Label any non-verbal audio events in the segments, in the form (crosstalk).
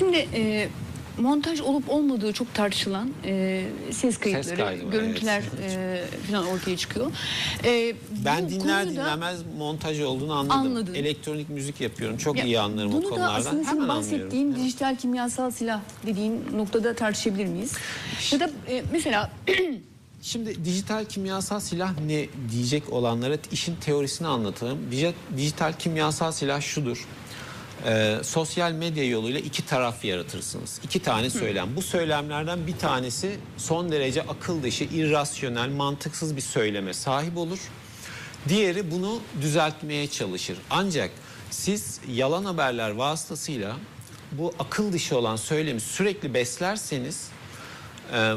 Şimdi e, montaj olup olmadığı çok tartışılan e, ses kayıtları, kaydı var, görüntüler evet. e, falan ortaya çıkıyor. E, Ben dinler dinlemez montaj olduğunu anladım. Anladın. Elektronik müzik yapıyorum. Çok Ya, iyi anlarım o Bunu da konulardan. aslında senin bahsettiğin anlıyorum. dijital kimyasal silah dediğin noktada tartışabilir miyiz? Ya da e, mesela (clears throat) Şimdi dijital kimyasal silah ne diyecek olanlara işin teorisini anlatalım. Dij- Dijital kimyasal silah şudur. Ee, sosyal medya yoluyla iki taraf yaratırsınız. İki tane söylem. Bu söylemlerden bir tanesi son derece akıl dışı, irrasyonel, mantıksız bir söyleme sahip olur. Diğeri bunu düzeltmeye çalışır. Ancak siz yalan haberler vasıtasıyla bu akıl dışı olan söylemi sürekli beslerseniz ee,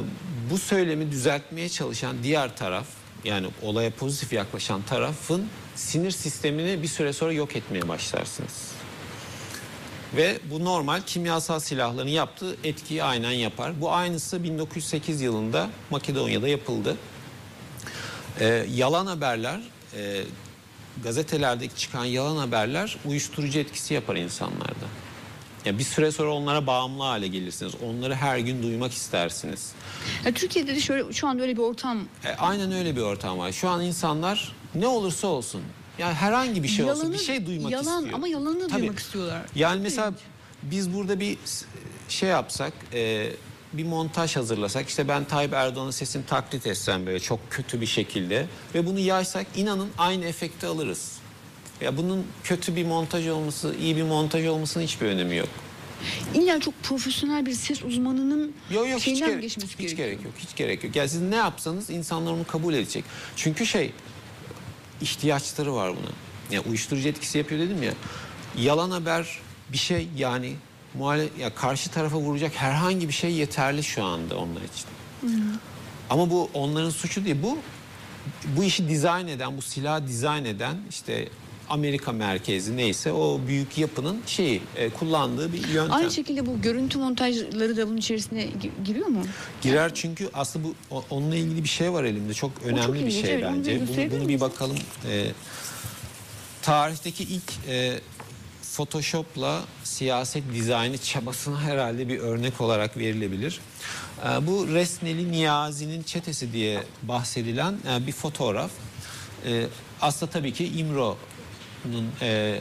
bu söylemi düzeltmeye çalışan diğer taraf yani olaya pozitif yaklaşan tarafın sinir sistemini bir süre sonra yok etmeye başlarsınız. Ve bu normal kimyasal silahların yaptığı etkiyi aynen yapar. Bu aynısı 1908 yılında Makedonya'da yapıldı. Ee, yalan haberler, e, gazetelerdeki çıkan yalan haberler uyuşturucu etkisi yapar insanlarda. Ya bir süre sonra onlara bağımlı hale gelirsiniz. Onları her gün duymak istersiniz. ya Türkiye'de de şöyle şu anda öyle bir ortam E, aynen öyle bir ortam var. Şu an insanlar ne olursa olsun yani herhangi bir şey olsun Yalanı- bir şey duymak yalan istiyor. ama yalanını Tabii. duymak istiyorlar. Yani Çok mesela biz burada bir şey yapsak e, bir montaj hazırlasak işte ben Tayyip Erdoğan'ın sesini taklit etsem böyle çok kötü bir şekilde ve bunu yaysak inanın aynı efekti alırız. Ya bunun kötü bir montaj olması, iyi bir montaj olmasının hiçbir önemi yok. İlla çok profesyonel bir ses uzmanının Yok yok hiç, şeyinden gerek, geçmesi hiç gerekiyor. gerek yok. Hiç gerek yok. Yani siz ne yapsanız insanlar onu kabul edecek. Çünkü şey ihtiyaçları var buna. Yani uyuşturucu etkisi yapıyor dedim ya. Yalan haber bir şey yani muhale ya karşı tarafa vuracak herhangi bir şey yeterli şu anda onlar için. Ama bu onların suçu değil. Bu bu işi dizayn eden, bu silahı dizayn eden işte Amerika merkezli neyse o büyük yapının şeyi e, kullandığı bir yöntem. Aynı şekilde bu görüntü montajları da bunun içerisine gi- giriyor mu? Girer çünkü aslında bu o- onunla ilgili bir şey var elimde. Çok önemli bir ilginç, şey evet, onu bir bence. Bunu, gösterebilir bunu bir bakalım. Ee, tarihteki ilk e, Photoshop'la siyaset dizaynı çabasına herhalde bir örnek olarak verilebilir. Ee, bu Resneli Niyazi'nin çetesi diye bahsedilen e, bir fotoğraf. Ee, aslında tabii ki İmro'nun e,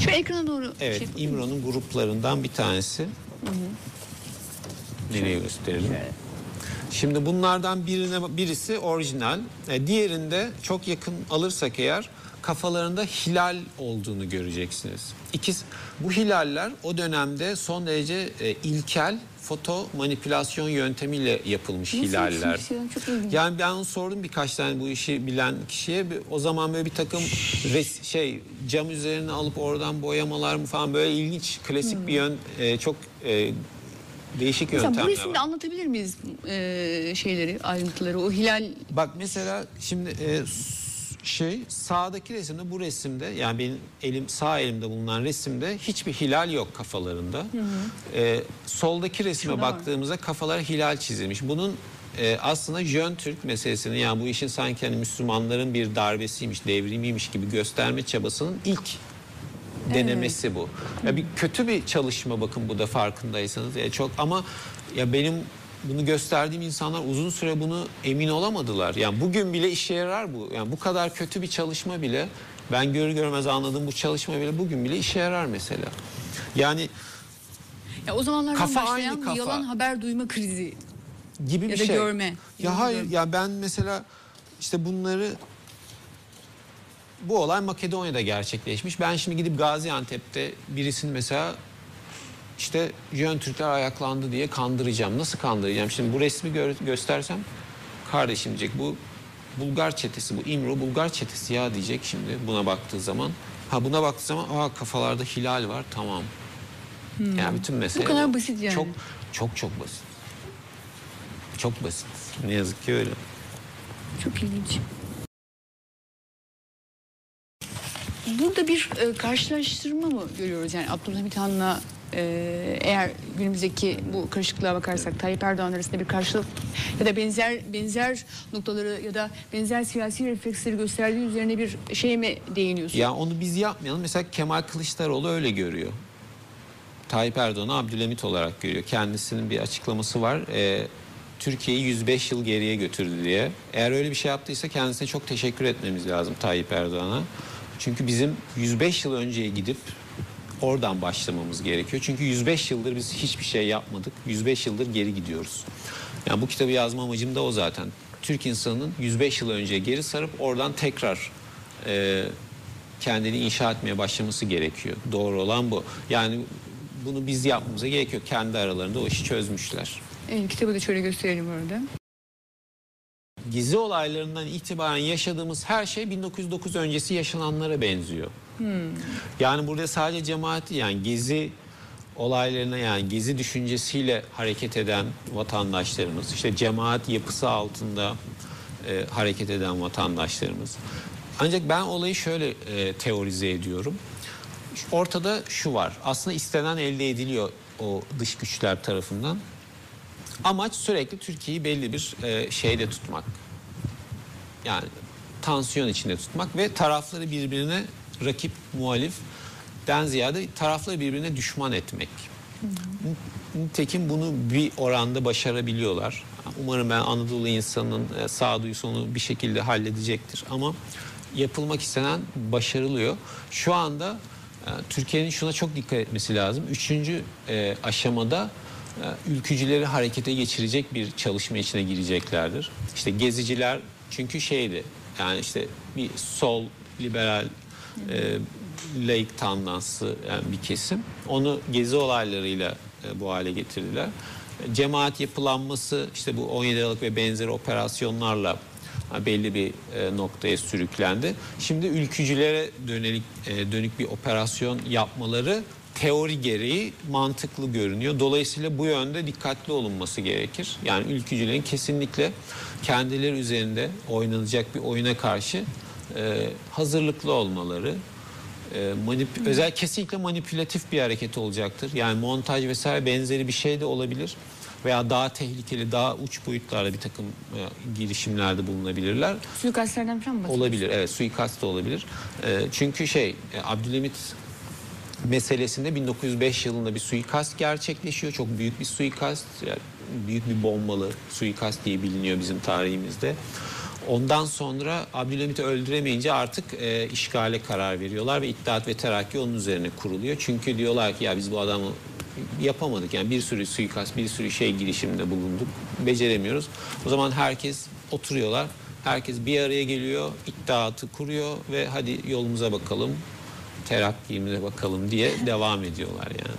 Şu ekrana doğru Evet, şey? İmro'nun gruplarından bir tanesi. Nereye gösterelim? Şimdi bunlardan birine birisi orijinal, e, diğerinde çok yakın alırsak eğer kafalarında hilal olduğunu göreceksiniz. İkisi bu hilaller o dönemde son derece e, ilkel foto manipülasyon yöntemiyle yapılmış Nasıl hilaller. ya? Çok ilginç. Yani ben sordum birkaç tane bu işi bilen kişiye. O zaman böyle bir takım res, şey cam üzerine alıp oradan boyamalar mı falan böyle ilginç klasik bir yön e, çok e, değişik Mesela bu yöntemler resimde var. anlatabilir miyiz e, şeyleri, ayrıntıları? O hilal Bak mesela şimdi e, şey sağdaki resimde bu resimde yani benim elim sağ elimde bulunan resimde hiçbir hilal yok kafalarında. E, soldaki resime Şurada var. baktığımızda kafalara hilal çizilmiş. Bunun e, aslında Jön Türk meselesini yani bu işin sanki hani Müslümanların bir darbesiymiş, devrimiymiş gibi gösterme çabasının ilk denemesi bu. Ya bir kötü bir çalışma bakın bu da farkındaysanız. Ya çok ama ya benim bunu gösterdiğim insanlar uzun süre bunu emin olamadılar. Yani bugün bile işe yarar bu. Yani bu kadar kötü bir çalışma bile ben görür görmez anladığım bu çalışma bile bugün bile işe yarar mesela. Yani ya o zamanlardan Kafa aynı başlayan kafa. yalan haber duyma krizi. gibi Ya bir da şey. görme. Ya hayır görme. ya ben mesela işte bunları bu olay Makedonya'da gerçekleşmiş. Ben şimdi gidip Gaziantep'te birisini mesela işte Jön Türkler ayaklandı diye kandıracağım. Nasıl kandıracağım? Şimdi bu resmi gö- göstersem kardeşim diyecek bu Bulgar çetesi bu İmro Bulgar çetesi ya diyecek şimdi buna baktığı zaman. Ha buna baktığı zaman aa kafalarda hilal var tamam. Yani bütün mesele Hmm. kadar basit yani. Çok çok çok basit. Çok basit. Ne yazık ki öyle. Çok ilginç. Burada bir e, karşılaştırma mı görüyoruz? Yani Abdülhamit Han'la e, eğer günümüzdeki bu karışıklığa bakarsak Tayyip Erdoğan arasında bir karşılık ya da benzer benzer noktaları ya da benzer siyasi refleksleri gösterdiği üzerine bir şey mi değiniyorsun? Ya onu biz yapmayalım. Mesela Kemal Kılıçdaroğlu öyle görüyor. Tayyip Erdoğan'ı Abdülhamit olarak görüyor. Kendisinin bir açıklaması var. E, Türkiye'yi 105 yıl geriye götürdü diye. Eğer öyle bir şey yaptıysa kendisine çok teşekkür etmemiz lazım Tayyip Erdoğan'a. Çünkü bizim 105 yıl önceye gidip oradan başlamamız gerekiyor. Çünkü 105 yıldır biz hiçbir şey yapmadık. 105 yıldır geri gidiyoruz. Yani bu kitabı yazma amacım da o zaten. Türk insanının 105 yıl önce geri sarıp oradan tekrar e, kendini inşa etmeye başlaması gerekiyor. Doğru olan bu. Yani bunu biz yapmamıza gerekiyor. Kendi aralarında o işi çözmüşler. Evet, kitabı da şöyle gösterelim orada. Gezi olaylarından itibaren yaşadığımız her şey 1909 öncesi yaşananlara benziyor. Yani burada sadece cemaati yani gezi olaylarına yani gezi düşüncesiyle hareket eden vatandaşlarımız, işte cemaat yapısı altında e, hareket eden vatandaşlarımız. Ancak ben olayı şöyle e, teorize ediyorum. Ortada şu var. Aslında istenen elde ediliyor o dış güçler tarafından. Amaç sürekli Türkiye'yi belli bir e, şeyde tutmak. Yani tansiyon içinde tutmak ve tarafları birbirine rakip, muhalif den ziyade tarafları birbirine düşman etmek. Nitekim bunu bir oranda başarabiliyorlar. Umarım ben Anadolu insanının e, sağduyusu onu bir şekilde halledecektir. Ama yapılmak istenen başarılıyor. Şu anda e, Türkiye'nin şuna çok dikkat etmesi lazım. Üçüncü e, aşamada ülkücüleri harekete geçirecek bir çalışma içine gireceklerdir. İşte geziciler çünkü şeydi yani işte bir sol liberal e, laik tandanslı yani bir kesim. Onu gezi olaylarıyla e, bu hale getirdiler. Cemaat yapılanması işte bu 17 Aralık ve benzeri operasyonlarla belli bir e, noktaya sürüklendi. Şimdi ülkücülere dönelik e, dönük bir operasyon yapmaları teori gereği mantıklı görünüyor. Dolayısıyla bu yönde dikkatli olunması gerekir. Yani ülkücülerin kesinlikle kendileri üzerinde oynanacak bir oyuna karşı e, hazırlıklı olmaları, e, manip özel kesinlikle manipülatif bir hareket olacaktır. Yani montaj vesaire benzeri bir şey de olabilir veya daha tehlikeli, daha uç boyutlarda bir takım e, girişimlerde bulunabilirler. Suikastlerden falan mı bahsediyorsunuz? Olabilir, evet suikast da olabilir. E, çünkü şey, e, Abdülhamit meselesinde 1905 yılında bir suikast gerçekleşiyor. Çok büyük bir suikast, yani büyük bir bombalı suikast diye biliniyor bizim tarihimizde. Ondan sonra Abdülhamit'i öldüremeyince artık e, işgale karar veriyorlar ve İttihat ve Terakki onun üzerine kuruluyor. Çünkü diyorlar ki ya biz bu adamı yapamadık yani bir sürü suikast, bir sürü şey girişiminde bulunduk, beceremiyoruz. O zaman herkes oturuyorlar, herkes bir araya geliyor, iddiatı kuruyor ve hadi yolumuza bakalım, terakkimize bakalım diye devam ediyorlar yani.